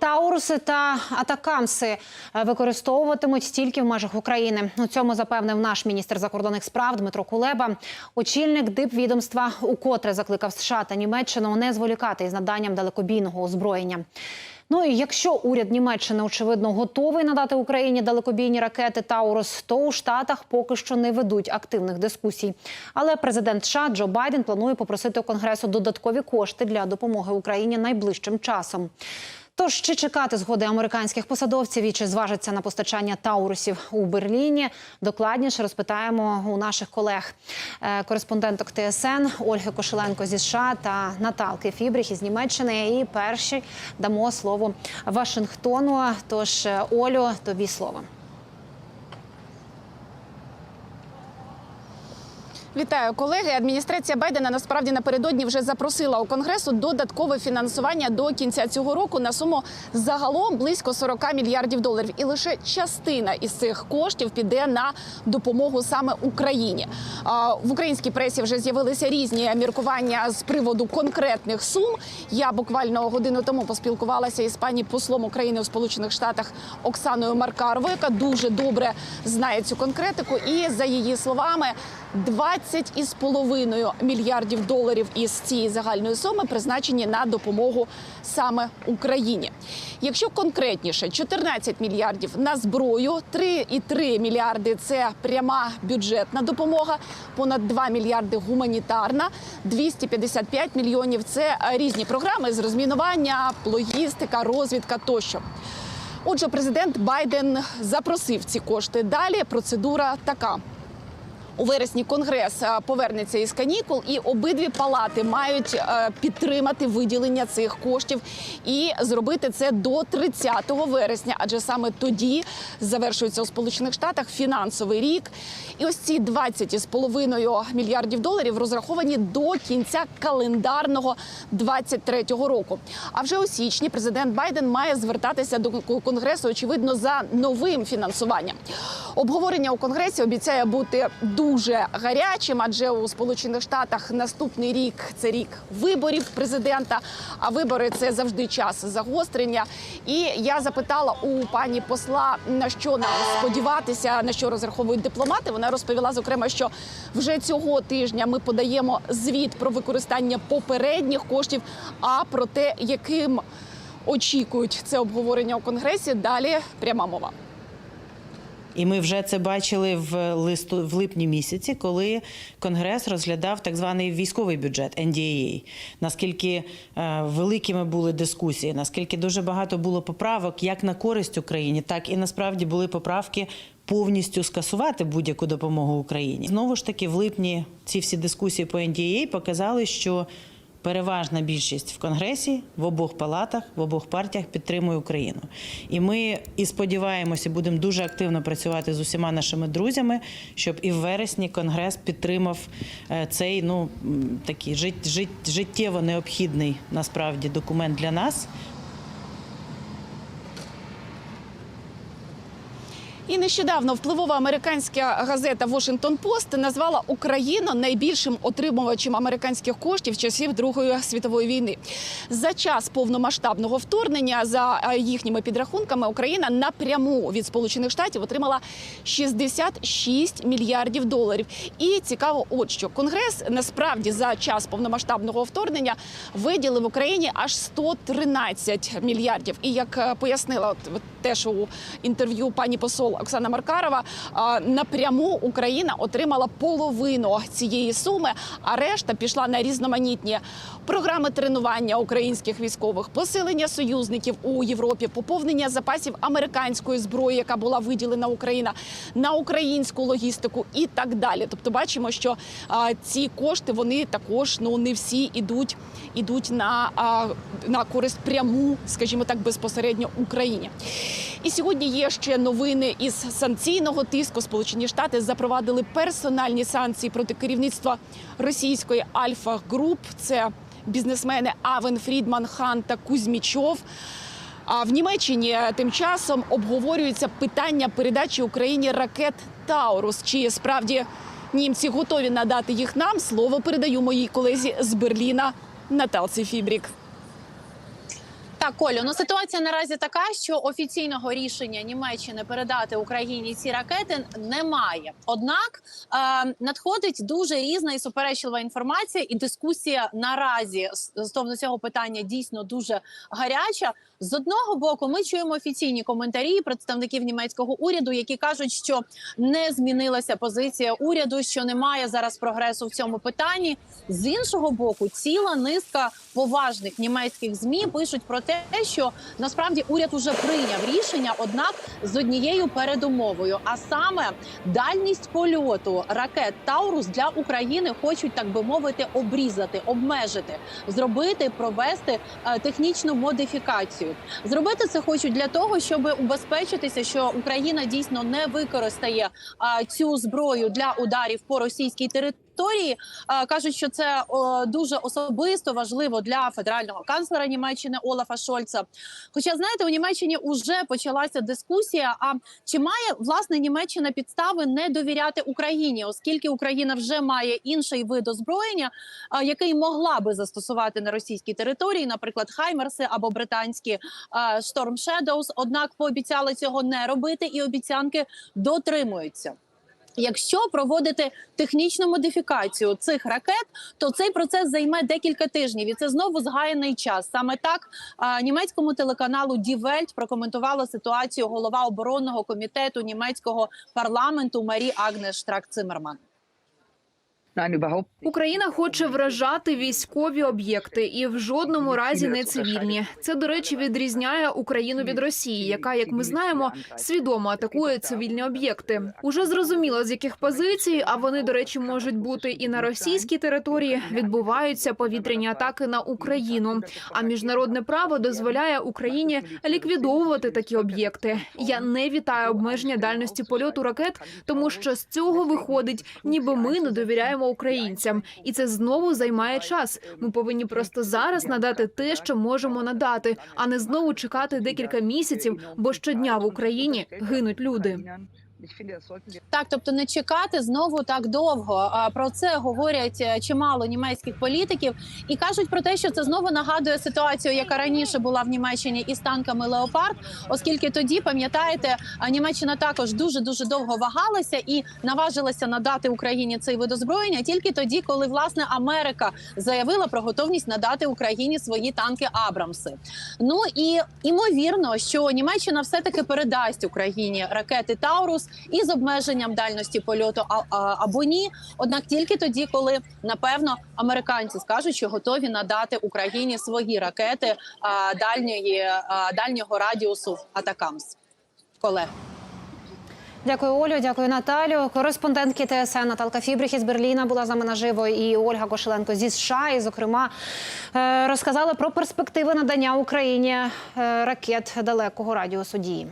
Тауруси та атакамси е, використовуватимуть тільки в межах України. У цьому запевнив наш міністр закордонних справ Дмитро Кулеба. Очільник дипвідомства укотре закликав США та Німеччину не зволікати із наданням далекобійного озброєння. Ну і якщо уряд Німеччини очевидно готовий надати Україні далекобійні ракети Таурус, то у Штатах поки що не ведуть активних дискусій. Але президент США Джо Байден планує попросити у конгресу додаткові кошти для допомоги Україні найближчим часом. Тож чи чекати згоди американських посадовців і чи зважиться на постачання таурусів у Берліні? Докладніше розпитаємо у наших колег Е, кореспонденток ТСН Ольги Кошеленко зі США та Наталки Фібріх із Німеччини. І перші дамо слово Вашингтону. Тож, е, Олю, тобі слово. Вітаю колеги. Адміністрація Байдена насправді напередодні вже запросила у конгресу додаткове фінансування до кінця цього року на суму загалом близько 40 мільярдів доларів. І лише частина із цих коштів піде на допомогу саме Україні. В українській пресі вже з'явилися різні міркування з приводу конкретних сум. Я буквально годину тому поспілкувалася із пані послом України у Сполучених Штатах Оксаною Маркаровою, яка дуже добре знає цю конкретику. І за її словами, 20 із половиною мільярдів доларів із цієї загальної суми призначені на допомогу саме Україні. Якщо конкретніше, 14 мільярдів на зброю, 3,3 мільярди це пряма бюджетна допомога, понад 2 мільярди гуманітарна, 255 мільйонів це різні програми з розмінування, логістика, розвідка тощо. Отже, президент Байден запросив ці кошти. Далі процедура така. У вересні конгрес е, повернеться із канікул, і обидві палати мають е, підтримати виділення цих коштів і зробити це до 30 вересня, адже саме тоді завершується у Сполучених Штатах фінансовий рік. І ось ці 20 із половиною мільярдів доларів розраховані до кінця календарного 23-го року. А вже у січні президент Байден має звертатися до конгресу, очевидно, за новим фінансуванням. Обговорення у конгресі обіцяє бути дуже гарячим, адже у Сполучених Штатах наступний рік це рік виборів президента. А вибори це завжди час загострення. І я запитала у пані посла на що нам сподіватися, на що розраховують дипломати. Вона розповіла зокрема, що вже цього тижня ми подаємо звіт про використання попередніх коштів, а про те, яким очікують це обговорення у конгресі. Далі пряма мова. І ми вже це бачили в листу в липні місяці, коли Конгрес розглядав так званий військовий бюджет NDAA. Наскільки е, великими були дискусії, наскільки дуже багато було поправок як на користь Україні, так і насправді були поправки повністю скасувати будь-яку допомогу Україні. Знову ж таки, в липні ці всі дискусії по NDAA показали, що Переважна більшість в конгресі в обох палатах, в обох партіях підтримує Україну. І ми і сподіваємося, будемо дуже активно працювати з усіма нашими друзями, щоб і в вересні конгрес підтримав е, цей ну такий жит, жит, життєво необхідний насправді документ для нас. І нещодавно впливова американська газета Washington Post назвала Україну найбільшим отримувачем американських коштів часів Другої світової війни. За час повномасштабного вторгнення, за е, їхніми підрахунками, Україна напряму від Сполучених Штатів отримала 66 мільярдів доларів. І цікаво, от що конгрес насправді за час повномасштабного вторгнення виділив Україні аж 113 мільярдів. І як е, пояснила от, теж у інтерв'ю пані посол Оксана Маркарова, напряму Україна отримала половину цієї суми, а решта пішла на різноманітні програми тренування українських військових, посилення союзників у Європі, поповнення запасів американської зброї, яка була виділена Україна на українську логістику і так далі. Тобто, бачимо, що ці кошти вони також ну не всі ідуть, ідуть на, на користь пряму, скажімо так, безпосередньо Україні. І сьогодні є ще новини із санкційного тиску. Сполучені Штати запровадили персональні санкції проти керівництва російської Альфа Груп. Це бізнесмени Авен Фрідман, Хан та Кузьмічов. А в Німеччині тим часом обговорюється питання передачі Україні ракет Таурус. Чи справді німці готові надати їх нам? Слово передаю моїй колезі з Берліна Наталці Фібрік. Так, Колю, ну ситуація наразі така, що офіційного рішення Німеччини передати Україні ці ракети немає. Однак е, надходить дуже різна і суперечлива інформація, і дискусія наразі стосовно цього питання дійсно дуже гаряча. З одного боку, ми чуємо офіційні коментарі представників німецького уряду, які кажуть, що не змінилася позиція уряду, що немає зараз прогресу в цьому питанні. З іншого боку, ціла низка поважних німецьких змі пишуть про те, що насправді уряд уже прийняв рішення, однак з однією передумовою, а саме дальність польоту ракет Таурус для України хочуть так би мовити обрізати, обмежити, зробити, провести е, технічну модифікацію. Зробити це хочуть для того, щоб убезпечитися, що Україна дійсно не використає а, цю зброю для ударів по російській території. А, кажуть, що це дуже особисто важливо для федерального канцлера Німеччини Олафа Шольца. Хоча знаєте, у Німеччині вже почалася дискусія. А чи має власне Німеччина підстави не довіряти Україні, оскільки Україна вже має інший вид озброєння, а, який могла би застосувати на російській території, наприклад, Хаймерси або британські а, Storm Shadows, однак пообіцяли цього не робити, і обіцянки дотримуються. Якщо проводити технічну модифікацію цих ракет, то цей процес займе декілька тижнів, і це знову згаяний час. Саме так а, німецькому телеканалу Welt прокоментувала ситуацію голова оборонного комітету німецького парламенту Марі Агнеш überhaupt nicht. Україна хоче вражати військові об'єкти і в жодному разі не цивільні. Це до речі відрізняє Україну від Росії, яка, як ми знаємо, свідомо атакує цивільні об'єкти. Уже зрозуміло з яких позицій, а вони, до речі, можуть бути і на російській території. Відбуваються повітряні атаки на Україну. А міжнародне право дозволяє Україні ліквідовувати такі об'єкти. Я не вітаю обмеження дальності польоту ракет, тому що з цього виходить, ніби ми не довіряємо українцям, і це знову займає час. Ми повинні просто зараз надати те, що можемо надати, а не знову чекати декілька місяців, бо щодня в Україні гинуть люди. Так, тобто не чекати знову так довго. Про це говорять е, чимало німецьких політиків і кажуть про те, що це знову нагадує ситуацію, яка раніше була в Німеччині із танками Леопард, оскільки тоді пам'ятаєте, Німеччина також дуже дуже довго вагалася і наважилася надати Україні цей вид озброєння тільки тоді, коли власне Америка заявила про готовність надати Україні свої танки Абрамси. Ну і імовірно, що Німеччина все таки передасть Україні ракети Таурус із обмеженням дальності польоту або ні. Однак тільки тоді, коли напевно американці скажуть, що готові надати Україні свої ракети дальньої дальнього радіусу Атакамс. Колег. Дякую, Олю. Дякую, Наталю. Кореспондентки ТСН Наталка Фібрих із Берліна була з нами наживо, і Ольга Кошеленко зі США. І, зокрема, е, розказали про перспективи надання Україні е, ракет далекого радіусу дії.